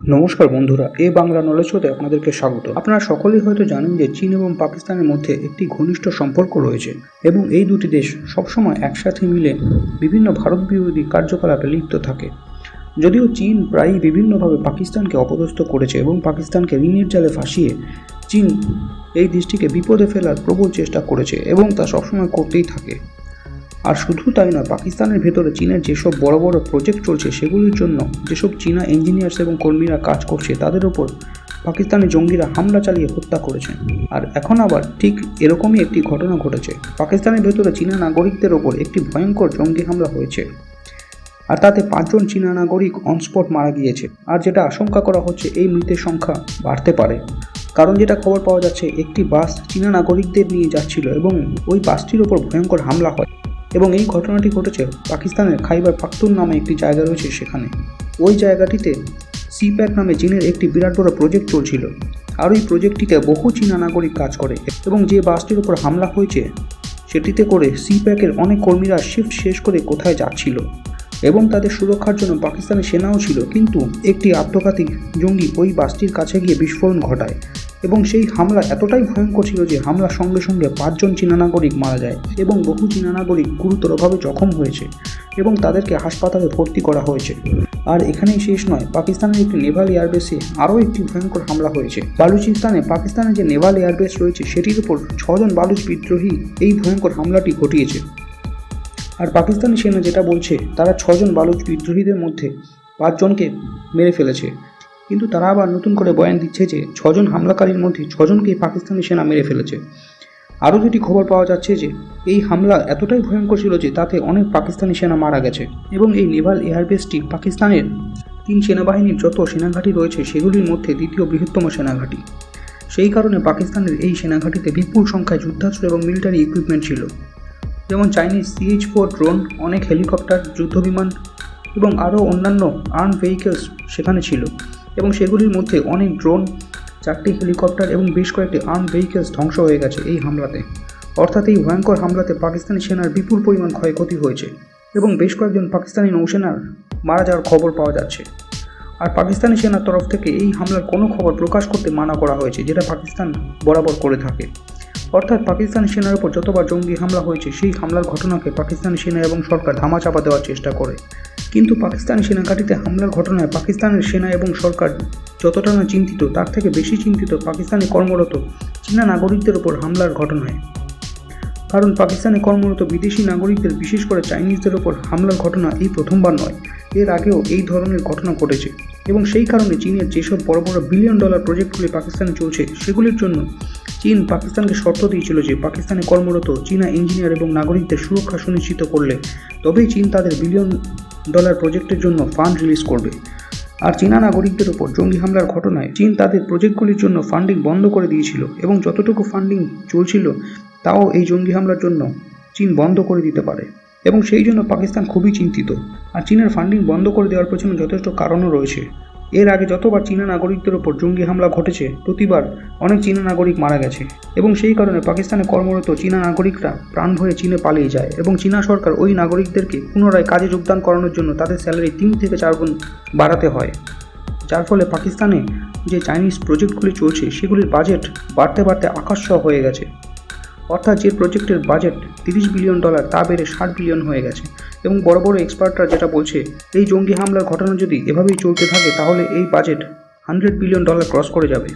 নমস্কার বন্ধুরা, এ বাংলা নলেজ হতে আপনাদেরকে স্বাগত। আপনারা সকলেই হয়তো জানেন যে চীন এবং পাকিস্তানের মধ্যে একটি ঘনিষ্ঠ সম্পর্ক রয়েছে এবং এই দুটি দেশ সবসময় একসাথে মিলে বিভিন্ন ভারত বিরোধী কার্যকলাপে লিপ্ত থাকে। যদিও চীন প্রায়ই বিভিন্নভাবে পাকিস্তানকে অপদস্থ করেছে এবং পাকিস্তানকে ঋণের জালে ফাঁসিয়ে চীন এই দেশটিকে বিপদে ফেলার প্রবল চেষ্টা করেছে এবং তা সবসময় করতেই থাকে। আর শুধু তাই নয়, পাকিস্তানের ভেতরে চীনের যেসব বড় বড় প্রজেক্ট চলছে সেগুলির জন্য যেসব চীনা ইঞ্জিনিয়ার্স এবং কর্মীরা কাজ করছে তাদের ওপর পাকিস্তানি জঙ্গিরা হামলা চালিয়ে হত্যা করেছে। আর এখন আবার ঠিক এরকমই একটি ঘটনা ঘটেছে। পাকিস্তানের ভেতরে চীনা নাগরিকদের ওপর একটি ভয়ঙ্কর জঙ্গি হামলা হয়েছে। আর তাতে পাঁচজন চীনা নাগরিক অনস্পট মারা গিয়েছে। আর যেটা আশঙ্কা করা হচ্ছে এই মৃতের সংখ্যা বাড়তে পারে। কারণ যেটা খবর পাওয়া যাচ্ছে, একটি বাস চীনা নাগরিকদের নিয়ে যাচ্ছিল এবং ওই বাসটির ওপর ভয়ঙ্কর হামলা হয়। এবং এই ঘটনাটি ঘটেছে পাকিস্তানের খাইবার পাখতুন নামে একটি জায়গা রয়েছে সেখানে। ওই জায়গাটিতে সিপ্যাক নামে চীনের একটি বিরাট বড় প্রজেক্ট চলছিল। আর ওই প্রজেক্টটিতে বহু চীনা নাগরিক কাজ করে এবং যে বাসটির উপর হামলা হয়েছে, সেটিতে করে সিপ্যাকের অনেক কর্মীরা শিফট শেষ করে কোথায় যাচ্ছিল এবং তাদের সুরক্ষার জন্য পাকিস্তানের সেনাও ছিল। কিন্তু একটি আত্মঘাতী জঙ্গি ওই বাসটির কাছে গিয়ে বিস্ফোরণ ঘটায়। এবং সেই হামলা এতটাই ভয়ঙ্কর ছিল যে হামলার সঙ্গে সঙ্গে পাঁচজন চীনা নাগরিক মারা যায় এবং বহু চীনা নাগরিক গুরুতরভাবে জখম হয়েছে এবং তাদেরকে হাসপাতালে ভর্তি করা হয়েছে। আর এখানেই শেষ নয়, পাকিস্তানের একটি নেভাল এয়ারবেসে আরও একটি ভয়ঙ্কর হামলা হয়েছে। বালুচিস্তানে পাকিস্তানের যে নেভাল এয়ারবেস রয়েছে, সেটির উপর ছজন বালুচ বিদ্রোহী এই ভয়ঙ্কর হামলাটি ঘটিয়েছে। আর পাকিস্তানি সেনা যেটা বলছে, তারা ছজন বালুচ বিদ্রোহীদের মধ্যে পাঁচজনকে মেরে ফেলেছে। কিন্তু তারা আবার নতুন করে বয়ান দিচ্ছে যে ছজন হামলাকারীর মধ্যে ছজনকেই পাকিস্তানি সেনা মেরে ফেলেছে। আরও দুটি খবর পাওয়া যাচ্ছে যে এই হামলা এতটাই ভয়ঙ্কর ছিল যে তাতে অনেক পাকিস্তানি সেনা মারা গেছে এবং এই নেভাল এয়ারবেসটি পাকিস্তানের তিন সেনাবাহিনীর যত সেনাঘাঁটি রয়েছে সেগুলির মধ্যে দ্বিতীয় বৃহত্তম সেনাঘাঁটি। সেই কারণে পাকিস্তানের এই সেনাঘাঁটিতে বিপুল সংখ্যায় যুদ্ধাস্ত্র এবং মিলিটারি ইকুইপমেন্ট ছিল। যেমন চাইনিজ সিএইচ ফোর ড্রোন অনেক হেলিকপ্টার, যুদ্ধবিমান এবং আরও অন্যান্য আর্ম ভেহিকেলস সেখানে ছিল। এবং সেগুলির মধ্যে অনেক ড্রোন, চারটি হেলিকপ্টার এবং বেশ কয়েকটি আর্ম ভেহিকেলস ধ্বংস হয়ে গেছে এই হামলাতে। অর্থাৎ এই ভয়ঙ্কর হামলাতে পাকিস্তানি সেনার বিপুল পরিমাণ ক্ষয়ক্ষতি হয়েছে এবং বেশ কয়েকজন পাকিস্তানি নৌসেনার মারা যাওয়ার খবর পাওয়া যাচ্ছে। আর পাকিস্তানি সেনার তরফ থেকে এই হামলার কোনো খবর প্রকাশ করতে মানা করা হয়েছে, যেটা পাকিস্তান বরাবর করে থাকে। অর্থাৎ পাকিস্তানি সেনার উপর যতবার জঙ্গি হামলা হয়েছে, সেই হামলার ঘটনাকে পাকিস্তানি সেনা এবং সরকার ধামাচাপা দেওয়ার চেষ্টা করে। কিন্তু পাকিস্তানি সেনাঘাটিতে হামলার ঘটনায় পাকিস্তানের সেনা এবং সরকার যতটা না চিন্তিত, তার থেকে বেশি চিন্তিত পাকিস্তানি কর্মরত চীনা নাগরিকদের ওপর হামলার ঘটনায়। কারণ পাকিস্তানে কর্মরত বিদেশি নাগরিকদের, বিশেষ করে চাইনিজদের ওপর হামলার ঘটনা এই প্রথমবার নয়, এর আগেও এই ধরনের ঘটনা ঘটেছে। এবং সেই কারণে চীনের যেসব বড় বড় বিলিয়ন ডলার প্রজেক্টগুলি পাকিস্তানে চলছে, সেগুলির জন্য চীন পাকিস্তানকে শর্ত দিয়েছিল যে পাকিস্তানে কর্মরত চীনা ইঞ্জিনিয়ার এবং নাগরিকদের সুরক্ষা সুনিশ্চিত করলে তবেই চীন তাদের বিলিয়ন ডলার প্রজেক্টের জন্য ফান্ড রিলিজ করবে। আর চীনা নাগরিকদের ওপর জঙ্গি হামলার ঘটনায় চীন তাদের প্রজেক্টগুলির জন্য ফান্ডিং বন্ধ করে দিয়েছিল এবং যতটুকু ফান্ডিং চলছিল, তাও এই জঙ্গি হামলার জন্য চীন বন্ধ করে দিতে পারে। এবং সেই জন্য পাকিস্তান খুবই চিন্তিত। আর চীনের ফান্ডিং বন্ধ করে দেওয়ার পেছনে যথেষ্ট কারণও রয়েছে। এর আগে যতবার চীনা নাগরিকদের ওপর জঙ্গি হামলা ঘটেছে, প্রতিবার অনেক চীনা নাগরিক মারা গেছে। এবং সেই কারণে পাকিস্তানে কর্মরত চীনা নাগরিকরা প্রাণ ভয়ে চীনে পালিয়ে যায় এবং চীনা সরকার ওই নাগরিকদেরকে পুনরায় কাজে যোগদান করানোর জন্য তাদের স্যালারি তিন থেকে চার গুণ বাড়াতে হয়। যার ফলে পাকিস্তানে যে চাইনিজ প্রজেক্টগুলি চলছে, সেগুলির বাজেট বাড়তে বাড়তে আকাশছোঁয়া হয়ে গেছে। অর্থাৎ যে প্রজেক্টের বাজেট তিরিশ বিলিয়ন ডলার, তা বেড়ে ষাট বিলিয়ন হয়ে গেছে। এবং বড় বড় এক্সপার্টরা যেটা বলছে, এই জঙ্গি হামলার ঘটনা যদি এভাবেই চলতে থাকে, তাহলে এই budget hundred billion dollar cross করে যাবে।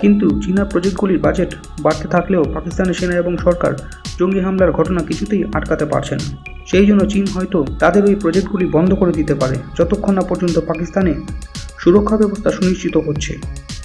কিন্তু চীনা প্রজেক্টগুলির বাজেট বাড়তে থাকলেও পাকিস্তানের সেনা এবং সরকার জঙ্গি হামলার ঘটনা কিছুতেই আটকাতে পারছে না। সেই জন্য চীন হয়তো তাদের ওই প্রজেক্টগুলি বন্ধ করে দিতে পারে, যতক্ষণ না পর্যন্ত পাকিস্তানে সুরক্ষা ব্যবস্থা সুনিশ্চিত হচ্ছে।